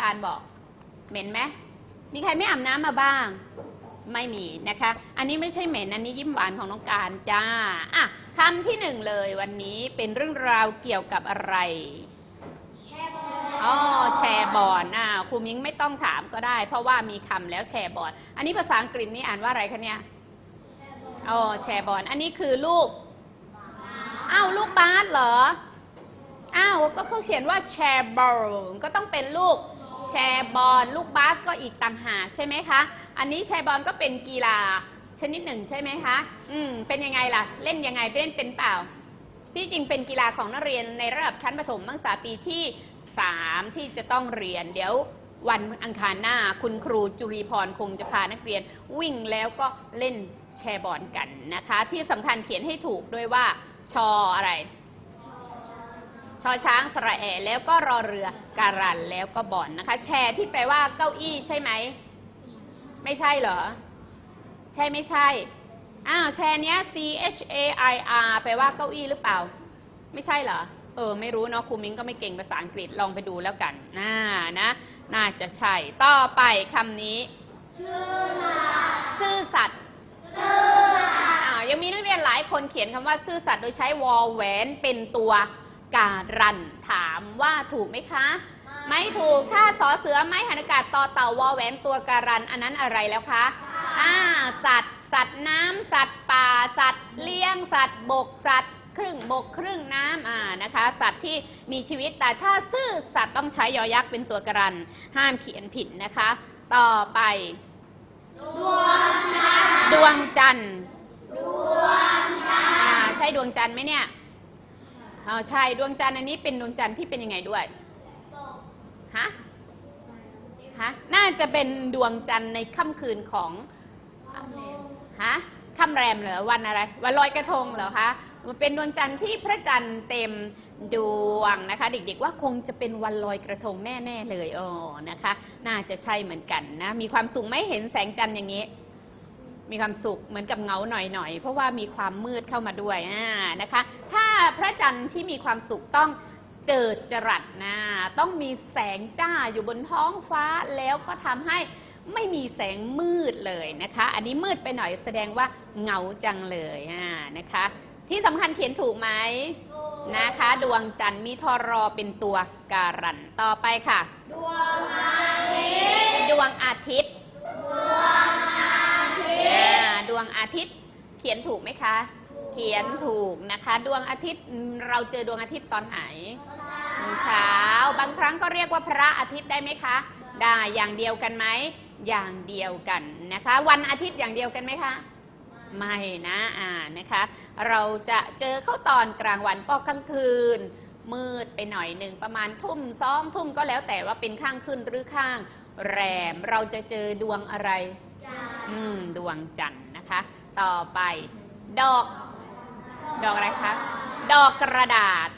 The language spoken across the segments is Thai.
การบอกเหม็นไหมมีใครไม่อาบน้ำมาบ้าง ไม่มีนะคะ อันนี้ไม่ใช่เหม็นอันนี้ยิ้มหวานของน้องการจ้าอะคำที่หนึ่งเลยวันนี้เป็นเรื่องราวเกี่ยวกับอะไรอ๋อแชร์บอลอะครูมิ้งไม่ต้องถามก็ได้ เพราะว่ามีคำแล้วแชร์บอลอันนี้ภาษาอังกฤษนี่อ่านว่าอะไรคะเนี่ยอ๋อแชร์บอลอันนี้คือลูกอ้าวลูกบาสเหรออ้าวก็เขาเขียนว่าแชร์บอลก็ต้องเป็นลูก แชร์บอลลูกบาสก็อีกต่างหากใช่ไหมคะ อันนี้แชร์บอลก็เป็นกีฬาชนิดหนึ่งใช่ไหมคะ อืม เป็นยังไงล่ะ เล่นยังไงเล่นเป็นเปล่า ที่จริงเป็นกีฬาของนักเรียนในระดับชั้นประถมศึกษาปีที่ 3 ที่จะต้องเรียน เดี๋ยววันอังคารหน้าคุณครูจุรีพรคงจะพานักเรียน วิ่งแล้วก็เล่นแชร์บอลกันนะคะ ที่สำคัญเขียนให้ถูกด้วยว่าชออะไร ชอช้างสระแอแล้วก็รอเรือการันแล้วก็บอลนนะคะ แชร์ที่แปลว่าเก้าอี้ใช่ไหม ไม่ใช่เหรอ ใช่ไม่ใช่อ้าวแชร์เนี้ย C H A I R แปลว่าเก้าอี้หรือเปล่า ไม่ใช่เหรอ เออ ไม่รู้เนาะครูมิ้งก็ไม่เก่งภาษาอังกฤษลองไปดูแล้วกันน่านะ น่าจะใช่ ต่อไปคำนี้ ซื่อสัตย์อ่ายังมีนักเรียนหลายคนเขียนคำว่าซื่อสัตย์โดยใช้วอลแหวนเป็นตัว การันถามว่าถูกไหมคะ ไม่ถูกถ้าสอเสือไม้หันอากาศต่อเต่าวอแหวนตัวการัน อันนั้นอะไรแล้วคะอ่าสัตว์ สัตว์น้ำสัตว์ป่า สัตว์เลี้ยง สัตว์บก สัตว์ครึ่งบกครึ่งน้ำอ่านะคะ สัตว์ที่มีชีวิตแต่ถ้าซื่อสัตว์ต้องใช้ยอยักษ์เป็นตัวการัน ห้ามเขียนผิดนะคะ ต่อไป ดวงจันทร์ดวงจันทร์อ่าใช่ดวงจันทร์ไหมเนี่ย อ๋อใช่ดวงจันทร์อันนี้เป็นดวงจันทร์ที่เป็นยังไงด้วยฮะฮะน่าจะเป็นดวงจันทร์ในค่ำคืนของฮะค่ำแรมเหรอวันอะไร วันลอยกระทงเหรอคะมันเป็นดวงจันทร์ที่พระจันทร์เต็มดวงนะคะ เด็กๆว่าคงจะเป็นวันลอยกระทงแน่ ๆ เลยอ๋อนะคะ น่าจะใช่เหมือนกันนะมีความสุขไม่เห็นแสงจันทร์อย่างนี้ มีความสุขเหมือนกับเงาหน่อยๆ เพราะว่ามีความมืดเข้ามาด้วยอ่านะคะ ถ้าพระจันทร์ที่มีความสุขต้องเจิดจรัสนะต้องมีแสงจ้าอยู่บนท้องฟ้าแล้วก็ทำให้ไม่มีแสงมืดเลยนะคะ อันนี้มืดไปหน่อยแสดงว่าเหงาจังเลยอ่านะคะ ที่สำคัญเขียนถูกไหมนะคะ ดวงจันทร์มีทอรอเป็นตัวการันต่อไปค่ะ ดวงอาทิตย์ดวงอาทิตย์ อาทิตย์เขียนถูกไหมคะ เขียนถูกนะคะ ดวงอาทิตย์อืมเราเจอดวงอาทิตย์ตอนไหนเช้า บางครั้งก็เรียกว่าพระอาทิตย์ได้ไหมคะ ได้อย่างเดียวกันไหมอย่างเดียวกันนะคะ วันอาทิตย์อย่างเดียวกันไหมคะไม่นะอ่านะคะ เราจะเจอเข้าตอนกลางวันปอกกลางคืน มืดไปหน่อยหนึ่งประมาณทุ่มสองทุ่มก็แล้วแต่ว่าเป็นข้างขึ้นหรือข้าง แรมเราจะเจอดวงอะไร อืม ดวงจันทร์นะ คะ ต่อไป ดอก ดอกอะไรคะ ดอกกระดาษ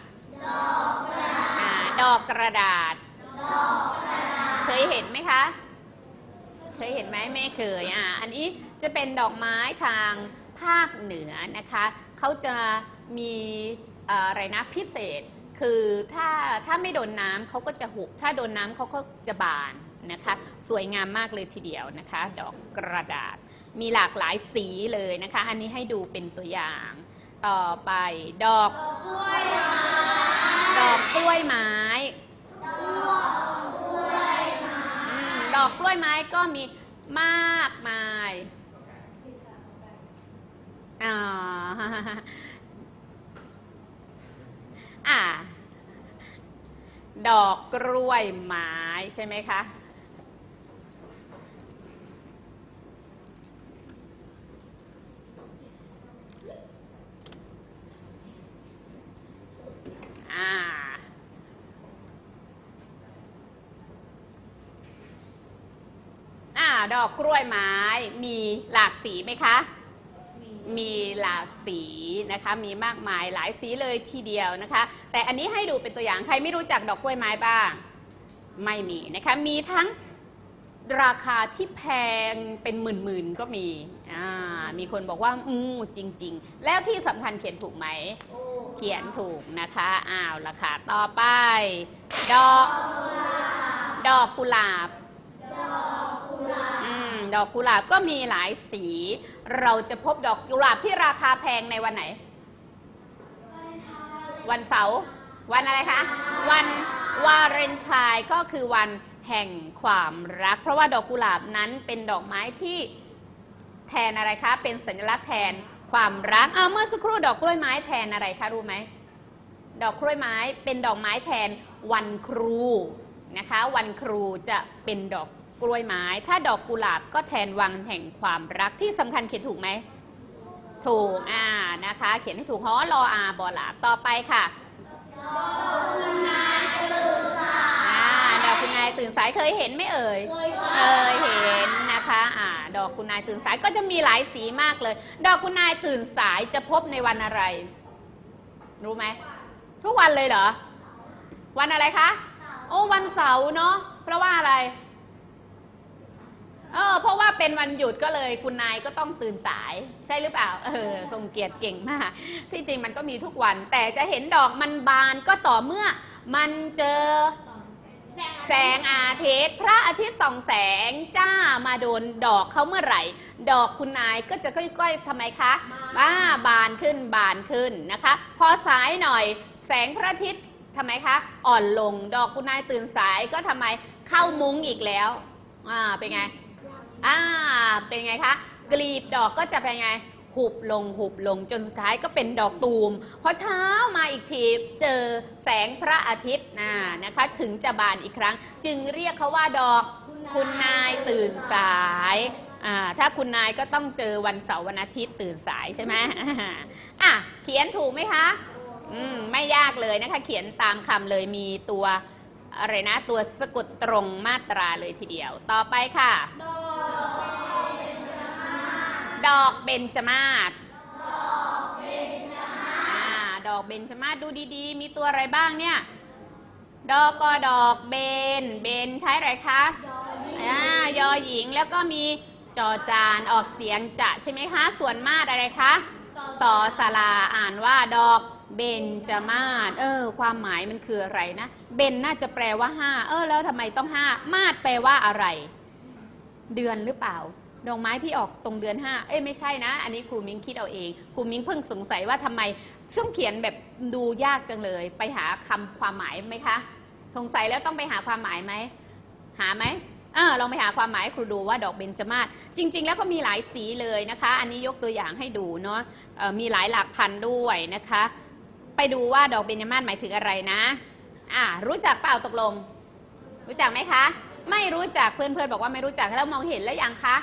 อ่าดอกกระดาษ เคยเห็นไหมคะ เคยเห็นไหมไม่เคยอ่าอันนี้จะเป็นดอกไม้ทางภาคเหนือนะคะ เขาจะมีเอ่ออะไรนะพิเศษ คือถ้าถ้าไม่โดนน้ำเขาก็จะหุบ ถ้าโดนน้ำเขาก็จะบานนะคะ สวยงามมากเลยทีเดียวนะคะ ดอกกระดาษ มีหลากหลายสีเลยนะคะ อันนี้ให้ดูเป็นตัวอย่าง ต่อไปดอกกล้วยไม้ ดอกกล้วยไม้ ดอกกล้วยไม้ก็มีมากมายอ่าอ่าดอกกล้วยไม้ใช่ไหมคะ อ่า อ่า ดอกกล้วยไม้มีหลากสีไหมคะ มีหลากสีนะคะ มีมากมายหลายสีเลยทีเดียวนะคะ แต่อันนี้ให้ดูเป็นตัวอย่างใครไม่รู้จักดอกกล้วยไม้บ้าง ไม่มีนะคะ มีทั้งราคาที่แพงเป็นหมื่นๆก็มี อ่า มีคนบอกว่า อืมจริง ๆ แล้วที่สำคัญเขียนถูกไหม เขียนถูกนะคะ อ้าวละค่ะต่อไป ดอก ดอกกุหลาบอืม ดอกกุหลาบก็มีหลายสี เราจะพบดอกกุหลาบที่ราคาแพงในวันไหน วันเสาร์วันอะไรคะ วันวาเลนไทน์ก็คือวันแห่งความรัก เพราะว่าดอกกุหลาบนั้นเป็นดอกไม้ที่แทนอะไรคะ เป็นสัญลักษณ์แทนความรักเอาเมื่อสักครู่ดอกกล้วยไม้แทนอะไรคะรู้ไหมดอกกล้วยไม้เป็นดอกไม้แทนวันครูนะคะ วันครูจะเป็นดอก กล้วยไม้ ถ้าดอกกุหลาบก็แทนวังแห่งความรักที่สำคัญเขียนถูกไหม ถูกอ่านะคะ เขียนให้ถูกฮอรออาบอลาต่อไปค่ะอ่าดอกคุณนายตื่นสายเคยเห็นไหมเอ่ย เคยเห็นนะคะอ่าดอกคุณนายตื่นสายก็จะมีหลายสีมากเลย ดอกคุณนายตื่นสายจะพบในวันอะไร รู้ไหม ทุกวันเลยเหรอ วันอะไรคะ โอ้วันเสาร์เนาะ เพราะว่าอะไร เออเพราะว่าเป็นวันหยุดก็เลยคุณนายก็ต้องตื่นสาย ใช่หรือเปล่าเออทรงเกียรติเก่งมาก ที่จริงมันก็มีทุกวัน แต่จะเห็นดอกมันบานก็ต่อเมื่อมันเจอแสงอาทิตย์พระอาทิตย์ส่องแสงจ้ามาโดนดอกเขาเมื่อไหร่ ดอกคุณนายก็จะค่อยๆทำไมคะบ้าบานขึ้นบานขึ้นนะคะ พอสายหน่อยแสงพระอาทิตย์ทำไมคะ อ่อนลงดอกคุณนายตื่นสายก็ทำไมเข้ามุ้งอีกแล้วอ่าเป็นไง อ่า เป็นไงคะ กลีบดอกก็จะเป็นไง หุบลงหุบลงจนสุดท้ายก็เป็นดอกตูม พอเช้ามาอีกทีเจอแสงพระอาทิตย์นะนะคะ ถึงจะบานอีกครั้ง จึงเรียกเขาว่าดอกคุณนายตื่นสายอ่าถ้าคุณนายก็ต้องเจอวันเสาร์วันอาทิตย์ตื่นสายใช่ไหมอะเขียนถูกไหมคะอืมไม่ยากเลยนะคะ เขียนตามคำเลยมีตัวอะไรนะ ตัวสะกดตรงมาตราเลยทีเดียว ต่อไปค่ะ ดอก ดอกเบญจมาศอ่าดอกเบญจมาศดูดีๆ มีตัวอะไรบ้างเนี่ย ดอกก็ดอกเบน เบนใช้อะไรคะอ่ายอหญิงแล้วก็มีจอจานออกเสียงจะใช่ไหมคะ ส่วนมาดอะไรคะสอสลาอ่านว่าดอกเบนจมาศเออ ความหมายมันคืออะไรนะ เบนน่าจะแปลว่าห้าเออ แล้วทำไมต้องห้ามาดแปลว่าอะไร เดือนหรือเปล่า ดอกไม้ที่ออกตรงเดือน 5 เอ้ยไม่ใช่นะ อันนี้ครูมิ้งคิดเอาเอง ครูมิ้งเพิ่งสงสัยว่าทำไมช่วงเขียนแบบดูยากจังเลย ไปหาคำความหมายไหมคะ สงสัยแล้วต้องไปหาความหมายไหม หาไหมเออลองไปหาความหมายครูดูว่าดอกเบญจมาศจริง ๆ แล้วก็มีหลายสีเลยนะคะ อันนี้ยกตัวอย่างให้ดูเนาะมีหลายหลักพันด้วยนะคะ ไปดูว่าดอกเบญจมาศหมายถึงอะไรนะ อ่ารู้จักเปล่าตกลง รู้จักไหมคะ ไม่รู้จักเพื่อนๆบอกว่าไม่รู้จักแล้วมองเห็นแล้วยังคะ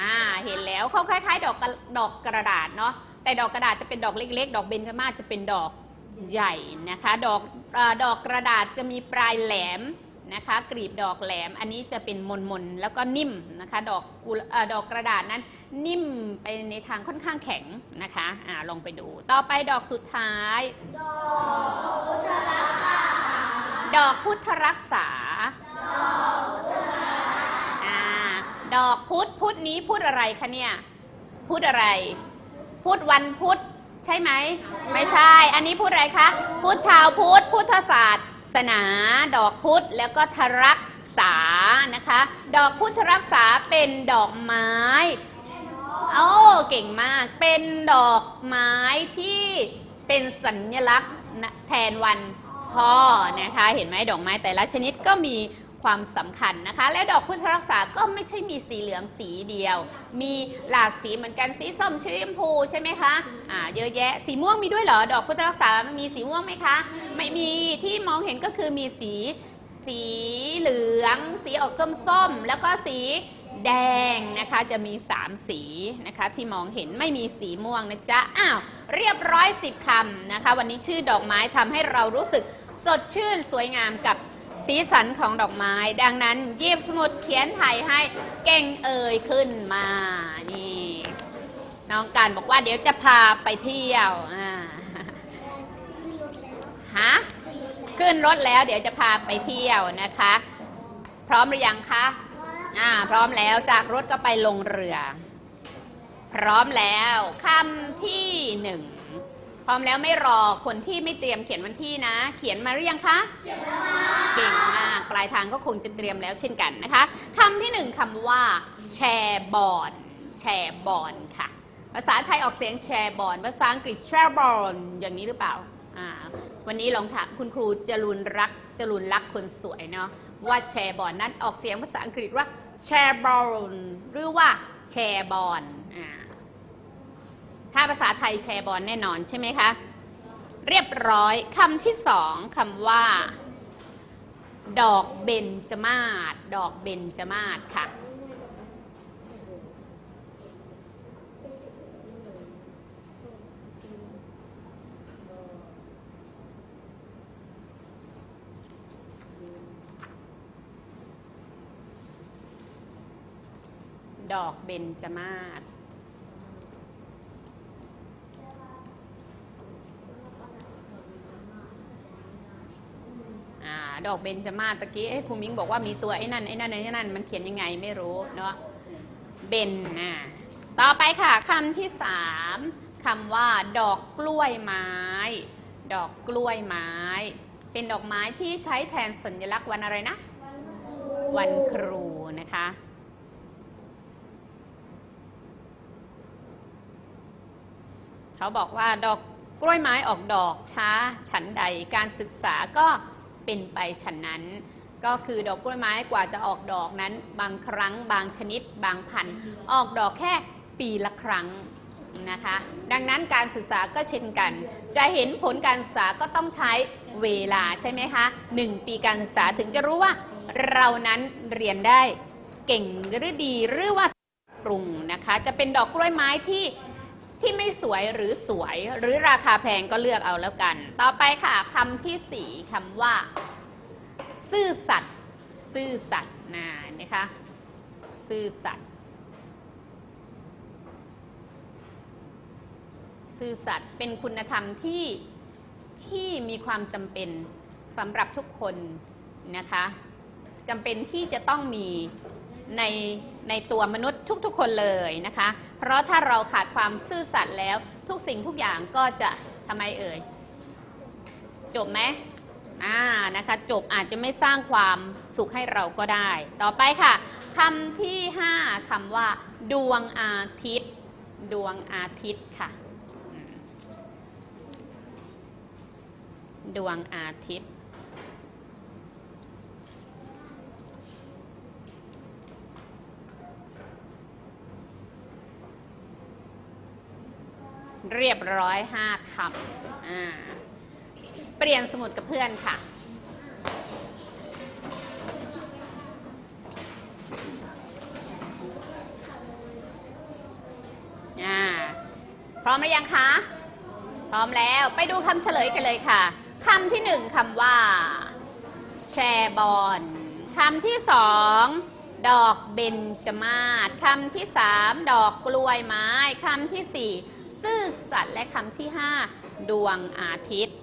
อ่าเห็นแล้วเขาคล้าย ๆ ดอกกระดอกกระดาษเนาะแต่ดอกกระดาษจะเป็นดอกเล็ก ๆ ดอกเบญจมาศจะเป็นดอกใหญ่นะคะ ดอกเออดอกกระดาษจะมีปลายแหลมนะคะ กรีบดอกแหลมอันนี้จะเป็นมนๆแล้วก็นิ่มนะคะดอกกุหลเอ่อดอกกระดาษนั้นนิ่มไปในทางค่อนข้างแข็งนะคะอ่าลองไปดู ต่อไปดอกสุดท้าย ดอกพุทธรักษาอ่า ดอกพุธพุธนี้พุธอะไรคะเนี่ยพุธอะไร พุธวันพุธใช่ไหม ไม่ใช่ อันนี้พุธอะไรคะพุธชาวพุธพุทธศาสตร์ศาสนา ดอกพุธแล้วก็ทรักษานะคะ ดอกพุทธรักษาเป็นดอกไม้โอ้เก่งมากเป็นดอกไม้ที่เป็นสัญลักษณ์แทนวันพ่อนะคะ เห็นไหมดอกไม้แต่ละชนิดก็มี ความสำคัญนะคะ และดอกพุทธรักษาก็ไม่ใช่มีสีเหลืองสีเดียว มีหลากสีเหมือนกันสีส้มชมพูใช่ไหมคะอ่าเยอะแยะสีม่วงมีด้วยเหรอดอกพุทธรักษามีสีม่วงไหมคะไม่มีที่มองเห็นก็คือมีสีสีเหลือง สีออกส้มๆ แล้วก็สีแดงนะคะจะมี 3 สีนะคะที่มองเห็นไม่มีสีม่วงนะจ๊ะอ้าวเรียบร้อยสิบคำนะคะ วันนี้ชื่อดอกไม้ทำให้เรารู้สึกสดชื่นสวยงามกับ สีสันของดอกไม้ ดังนั้นหยิบสมุดเขียนไทยให้เก่งเอ่ยขึ้นมานี่น้องการบอกว่าเดี๋ยวจะพาไปเที่ยวอ่าฮะขึ้นรถแล้วเดี๋ยวจะพาไปเที่ยวนะคะ พร้อมหรือยังคะอ่าพร้อมแล้วจากรถก็ไปลงเรือ พร้อมแล้วคำที่หนึ่ง พร้อมแล้วไม่รอคนที่ไม่เตรียมเขียนวันที่นะ เขียนมาหรือยังคะเขียนมาเก่งมากปลายทางก็คงจะเตรียมแล้วเช่นกันนะคะคำที่หนึ่งคำว่า แชร์บอลแชร์บอลค่ะ ภาษาไทยออกเสียงแชร์บอลภาษาอังกฤษแชร์บอลอย่างนี้หรือเปล่าอ่า วันนี้ลองถามคุณครูจรุนรักจรุนรักคนสวยเนาะว่าแชร์บอลนั้นออกเสียงภาษาอังกฤษว่าแชร์บอลหรือว่าแชร์บอล ถ้าภาษาไทยแชร์บอลแน่นอนใช่ไหมคะ เรียบร้อยคำที่สองคำว่า ดอกเบญจมาศดอกเบญจมาศค่ะ ดอกเบญจมาศอ่า ดอกเบญจมาศตะกี้เอ้ครูมิ้งบอกว่ามีตัวไอ้นั่นไอ้นั่นไอ้นั่นมันเขียนยังไงไม่รู้เนาะเบนอ่าต่อไปค่ะคำที่สามคำว่า ดอกกล้วยไม้ ดอกกล้วยไม้ เป็นดอกไม้ที่ใช้แทนสัญลักษณ์วันอะไรนะ วันครูนะคะเขาบอกว่าดอกกล้วยไม้ออกดอกช้า ฉันใดการศึกษาก็ เป็นไปฉันนั้น ก็คือดอกกล้วยไม้กว่าจะออกดอกนั้น บางครั้งบางชนิด บางพันธุ์ออกดอกแค่ปีละครั้งนะคะดังนั้นการศึกษาก็เช่นกัน จะเห็นผลการศึกษาก็ต้องใช้เวลาใช่ไหมคะหนึ่งปีการศึกษาถึงจะรู้ว่าเรานั้นเรียนได้เก่งหรือดีหรือว่าปรุงนะคะ จะเป็นดอกกล้วยไม้ที่ ที่ไม่สวยหรือสวย หรือราคาแพงก็เลือกเอาแล้วกัน ต่อไปค่ะคำที่สี่คำว่า ซื่อสัตย์ซื่อสัตย์นะนะคะซื่อสัตย์ซื่อสัตย์เป็นคุณธรรมที่ที่มีความจำเป็นสำหรับทุกคนนะคะจำเป็นที่จะต้องมีใน ในตัวมนุษย์ทุกๆ คนเลยนะคะ เพราะถ้าเราขาดความซื่อสัตย์แล้วทุกสิ่งทุกอย่างก็จะทำไมเอ่ย จบไหมอ่านะคะ จบอาจจะไม่สร้างความสุขให้เราก็ได้ ต่อไปค่ะคำที่ 5คำว่า ดวงอาทิตย์ ดวงอาทิตย์ค่ะ ดวงอาทิตย์ เรียบร้อยห้าคำเปลี่ยนสมุดกับเพื่อนค่ะ พร้อมหรือยังคะ พร้อมแล้วไปดูคำเฉลยกันเลยค่ะคำที่หนึ่งคำว่า แชร์บอลคำที่สองดอกเบญจมาศคำที่สามดอกกล้วยไม้คำที่สี่ ซื่อสัตย์และคำที่ห้าดวงอาทิตย์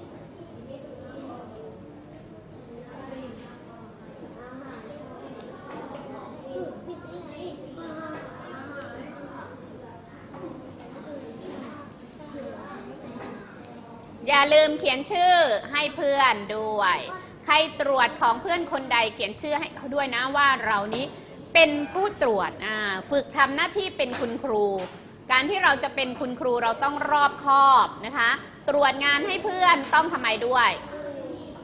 อย่าลืมเขียนชื่อให้เพื่อนด้วย ใครตรวจของเพื่อนคนใดเขียนชื่อให้เขาด้วยนะว่าเรานี้เป็นผู้ตรวจฝึกทำหน้าที่เป็นคุณครู การที่เราจะเป็นคุณครูเราต้องรอบคอบนะคะ ตรวจงานให้เพื่อนต้องทำไมด้วย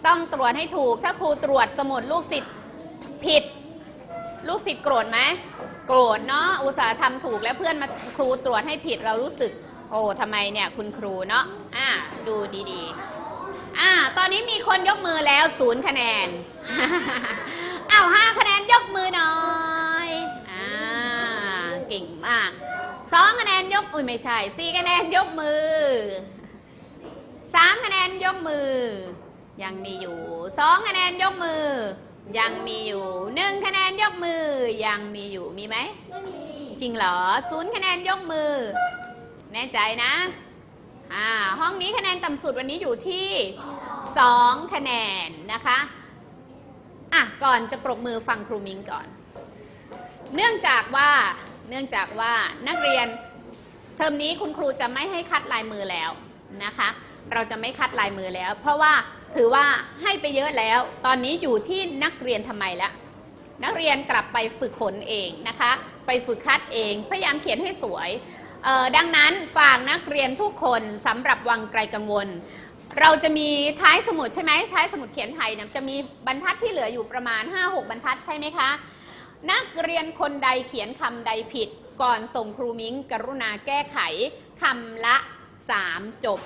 ต้องตรวจให้ถูก ถ้าครูตรวจสมุดลูกศิษย์ผิด ลูกศิษย์โกรธไหมโกรธเนาะอุตสาห์ทำถูกแล้วเพื่อนมาครูตรวจให้ผิดเรารู้สึก โอ้ทำไมเนี่ยคุณครูเนาะอ่าดูดีๆอ่าตอนนี้มีคนยกมือแล้วศูนย์คะแนนอ้าวห้าคะแนนยกมือหน่อยอ่าเก่งมาก สองคะแนนยกอุ้ยไม่ใช่สี่คะแนนยกมือสามคะแนนยกมือ ยังมีอยู่สองคะแนนยกมือ ยังมีอยู่หนึ่งคะแนนยกมือ ยังมีอยู่มีไหมไม่มีจริงเหรอศูนย์คะแนนยกมือ แน่ใจนะอ่าห้องนี้คะแนนต่ำสุดวันนี้อยู่ที่2คะแนนนะคะอะก่อนจะปรบมือฟังครูมิงก่อน เนื่องจากว่า เนื่องจากว่านักเรียนเทอมนี้คุณครูจะไม่ให้คัดลายมือแล้วนะคะ เราจะไม่คัดลายมือแล้ว เพราะว่าถือว่าให้ไปเยอะแล้ว ตอนนี้อยู่ที่นักเรียนทำไมละนักเรียนกลับไปฝึกฝนเองนะคะ ไปฝึกคัดเอง พยายามเขียนให้สวย ดังนั้นฝากนักเรียนทุกคนสำหรับวังไกลกังวล เราจะมีท้ายสมุดใช่ไหมท้ายสมุดเขียนไทยเนี่ยจะมีบรรทัดที่เหลืออยู่ประมาณ 5-6 บรรทัดใช่ไหมคะ นักเรียนคนใดเขียนคำใดผิด ก่อนส่งครูมิ้ง กรุณาแก้ไขคำละ 3 จบ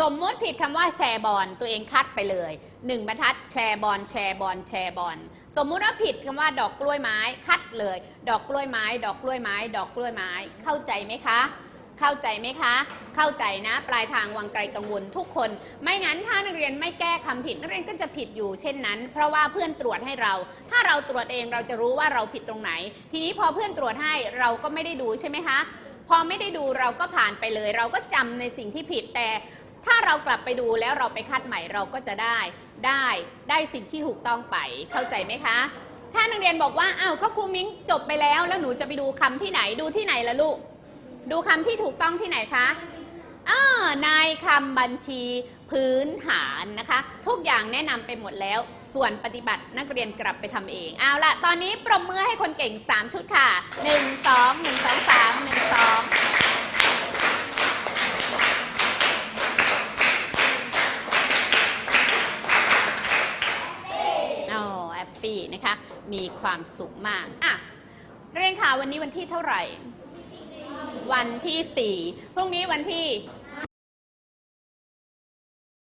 สมมติผิดคำว่าแชร์บอลตัวเองคัดไปเลย 1บรรทัดแชร์บอลแชร์บอลแชร์บอลสมมุติว่าผิดคำว่าดอกกล้วยไม้คัดเลย ดอกกล้วยไม้ ดอกกล้วยไม้ ดอกกล้วยไม้เข้าใจไหมคะ เข้าใจไหมคะ เข้าใจนะ ปลายทางวังไกลกังวลทุกคน ไม่งั้นถ้านักเรียนไม่แก้คำผิดนักเรียนก็จะผิดอยู่เช่นนั้น เพราะว่าเพื่อนตรวจให้เรา ถ้าเราตรวจเองเราจะรู้ว่าเราผิดตรงไหน ทีนี้พอเพื่อนตรวจให้เราก็ไม่ได้ดูใช่ไหมคะ พอไม่ได้ดูเราก็ผ่านไปเลย เราก็จำในสิ่งที่ผิดแต่ถ้าเรากลับไปดูแล้วเราไปคัดใหม่เราก็จะได้ได้ได้สิ่งที่ถูกต้องไปเข้าใจไหมคะ ถ้านักเรียนบอกว่าอ้าวก็ครูมิ้งจบไปแล้ว แล้วหนูจะไปดูคำที่ไหนดูที่ไหนล่ะลูก ดูคำที่ถูกต้องที่ไหนคะอ่านายคำบัญชีพื้นฐานนะคะ ทุกอย่างแนะนำไปหมดแล้ว ส่วนปฏิบัตินักเรียนกลับไปทำเอง เอาละตอนนี้ปรบมือให้คนเก่ง 3 ชุดค่ะ 1 2 1 2 3 1 2อ๋อแฮปปี้นะคะมีความสุขมากอะเรียนค่ะวันนี้วันที่เท่าไหร่ วันที่ 4 พรุ่งนี้วันที่